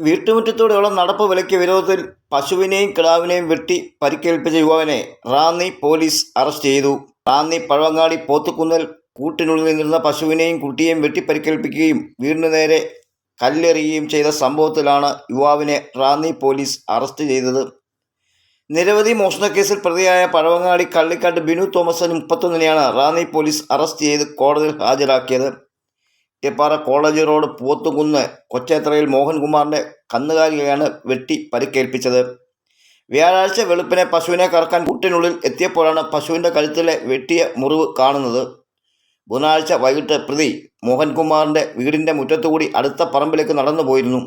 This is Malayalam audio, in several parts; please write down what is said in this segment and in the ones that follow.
വീട്ടുമുറ്റത്തൂടെയുള്ള നടപ്പ് വിലയ്ക്ക് വിരോധത്തിൽ പശുവിനെയും കിടാവിനെയും വെട്ടി പരിക്കേൽപ്പിച്ച യുവാവിനെ റാന്നി പോലീസ് അറസ്റ്റ് ചെയ്തു. റാന്നി പഴവങ്ങാടി പോത്തുകുന്നൽ കൂട്ടിനുള്ളിൽ നിന്നിരുന്ന പശുവിനെയും കുട്ടിയെയും വെട്ടി പരിക്കേൽപ്പിക്കുകയും വീടിനു നേരെ കല്ലെറിയുകയും ചെയ്ത സംഭവത്തിലാണ് യുവാവിനെ റാന്നി പോലീസ് അറസ്റ്റ് ചെയ്തത്. നിരവധി മോഷണക്കേസിൽ പ്രതിയായ പഴവങ്ങാടി കള്ളിക്കാട്ട് ബിനു തോമസിന് മുപ്പത്തൊന്നിനെയാണ് റാന്നി പോലീസ് അറസ്റ്റ് ചെയ്ത് കോടതിയിൽ ഹാജരാക്കിയത്. ഇട്ടിപ്പാറ കോളേജ് റോഡ് പോത്തുകുന്ന് കൊച്ചേത്രയിൽ മോഹൻകുമാറിന്റെ കന്നുകാലിയാണ് വെട്ടി പരിക്കേൽപ്പിച്ചത്. വ്യാഴാഴ്ച വെളുപ്പിനെ പശുവിനെ കറക്കാൻ കൂട്ടിനുള്ളിൽ എത്തിയപ്പോഴാണ് പശുവിന്റെ കഴുത്തിലെ വെട്ടിയ മുറിവ് കാണുന്നത്. ബുധനാഴ്ച വൈകിട്ട് പ്രതി മോഹൻകുമാറിന്റെ വീടിന്റെ മുറ്റത്തുകൂടി അടുത്ത പറമ്പിലേക്ക് നടന്നു പോയിരുന്നു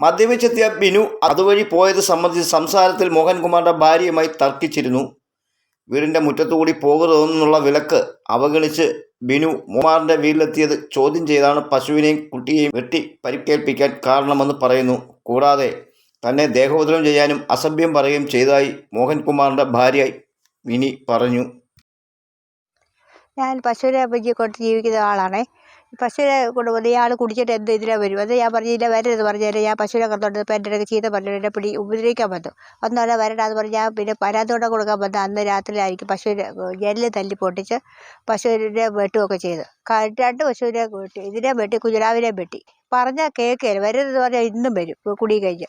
മദ്യപിച്ചെത്തിയ ബിനു അതുവഴി പോയത് സംബന്ധിച്ച് സംസാരത്തിൽ മോഹൻകുമാറിന്റെ ഭാര്യയുമായി തർക്കിച്ചിരുന്നു. വീടിന്റെ മുറ്റത്തുകൂടി പോകരുതെന്നുള്ള വിലക്ക് അവഗണിച്ച് ബിനു മൂമാറിന്റെ വീട്ടിലെത്തിയത് ചോദ്യം ചെയ്താണ് പശുവിനെയും കുട്ടിയെയും വെട്ടി പരിക്കേൽപ്പിക്കാൻ കാരണമെന്ന് പറയുന്നു. കൂടാതെ തന്നെ ദേഹോദരം ചെയ്യാനും അസഭ്യം പറയുകയും ചെയ്തതായി മോഹൻകുമാറിന്റെ ഭാര്യ വിനി പറഞ്ഞു. ഞാൻ പശുവിനെ പറ്റി കൊണ്ട് ജീവിക്കുന്ന ആളാണേ. പശുവിനെ കൊണ്ട് വന്ന് ഇയാൾ കുടിച്ചിട്ട് എന്ത് ഇതിലെ വരും? അത് ഞാൻ പറഞ്ഞില്ല വരരുത് പറഞ്ഞാൽ ഞാൻ പശുവിനെ കണ്ടോണ്ട് ഇപ്പം എന്റെ ചീത്ത പറഞ്ഞു എന്നെ പിടി ഉപദ്രവിക്കാൻ വന്നു. ഒന്നല്ല വരണ്ടാന്ന് പറഞ്ഞ് ഞാൻ പിന്നെ പരാതിയോടെ കൊടുക്കാൻ വന്ന അന്ന് രാത്രിയിലായിരിക്കും പശുവിനെ ജെല്ല് തല്ലി പൊട്ടിച്ച് പശുവിനെ വെട്ടുകയൊക്കെ ചെയ്തു. രണ്ട് പശുവിനെ വെട്ടി ഇതിനെ വെട്ടി കുജരാവിനെ വെട്ടി. പറഞ്ഞാൽ കേൾക്കുകയില്ല. വരരുതെന്ന് പറഞ്ഞാൽ ഇന്നും വരും കുടി കഴിഞ്ഞ്.